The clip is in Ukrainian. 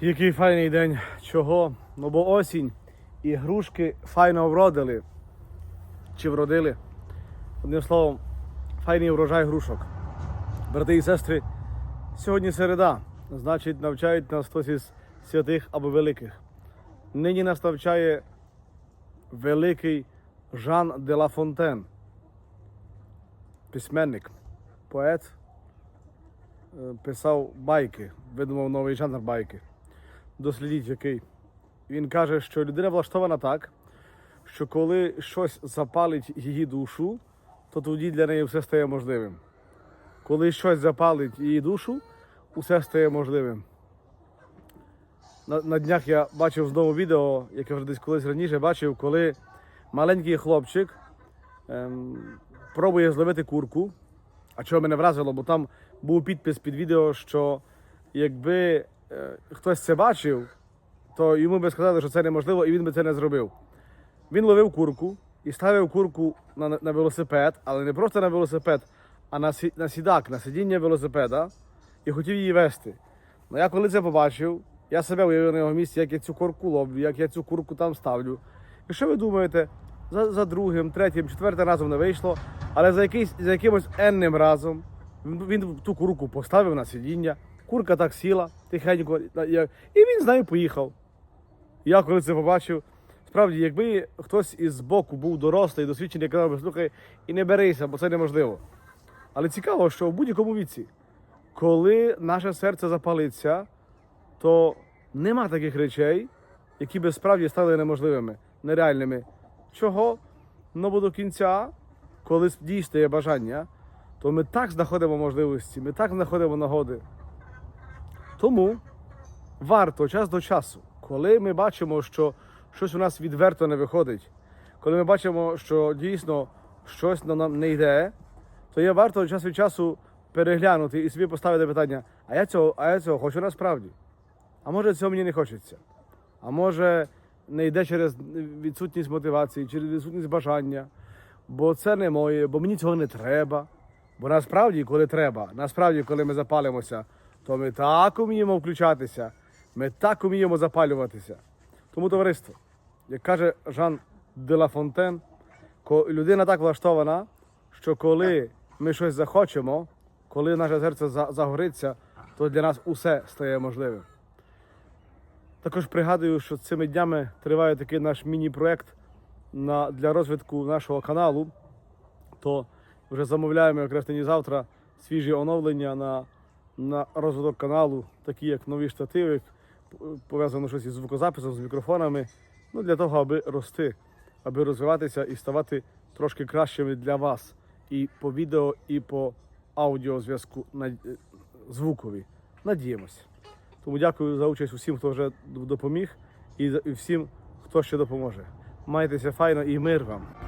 Який файний день. Чого? Ну бо осінь і грушки файно вродили. Чи вродили? Одним словом, файний врожай грушок. Брати і сестри, сьогодні середа. Значить, навчають нас хтось із святих або великих. Нині нас навчає великий Жан де Ла Фонтен. Письменник, поет, е, писав байки, видумав новий жанр байки. Дослідіть який. Він каже, що людина влаштована так, що коли щось запалить її душу, то тоді для неї все стає можливим. Коли щось запалить її душу, усе стає можливим. На, на днях я бачив знову відео, яке вже десь колись раніше бачив, коли маленький хлопчик ем, пробує зловити курку. А чого мене вразило, бо там був підпис під відео, що якби хтось це бачив, то йому би сказали, що це неможливо, і він би це не зробив. Він ловив курку і ставив курку на, на велосипед, але не просто на велосипед, а на, сі- на сідак, на сидіння велосипеда, і хотів її вести. Ну я коли це побачив, я себе уявив на його місці, як я цю курку ловлю, як я цю курку там ставлю. І що ви думаєте? За, за другим, третім, четвертим разом не вийшло, але за, якийсь, за якимось енним разом він ту курку поставив на сидіння, курка так сіла, тихенько, і він з нею поїхав. Я коли це побачив, справді, якби хтось із боку був дорослий, досвідчений, казав би, слухай, і не берися, бо це неможливо. Але цікаво, що в будь-якому віці, коли наше серце запалиться, то нема таких речей, які би справді стали неможливими, нереальними. Чого? Ну бо до кінця, коли дійсно є бажання, то ми так знаходимо можливості, ми так знаходимо нагоди. Тому варто час до часу, коли ми бачимо, що щось у нас відверто не виходить, коли ми бачимо, що дійсно щось на нам не йде, то є варто час від часу переглянути і собі поставити питання: а я цього, а я цього хочу насправді. А може цього мені не хочеться? А може не йде через відсутність мотивації, через відсутність бажання, бо це не моє, бо мені цього не треба. Бо насправді, коли треба, насправді, коли ми запалимося, то ми так уміємо включатися, ми так уміємо запалюватися. Тому товариство, як каже Жан де Ла Фонтен, людина так влаштована, що коли ми щось захочемо, коли наше серце загориться, то для нас усе стає можливим. Також пригадую, що цими днями триває такий наш міні-проект на, для розвитку нашого каналу. То вже замовляємо якраз нині завтра свіжі оновлення на, на розвиток каналу, такі як нові штативи, пов'язано щось із звукозаписом, з мікрофонами. Ну, для того, аби рости, аби розвиватися і ставати трошки кращими для вас і по відео, і по аудіозв'язку на звукові. Надіємося. Тому дякую за участь усім, хто вже допоміг, і всім, хто ще допоможе. Майтеся файно і мир вам.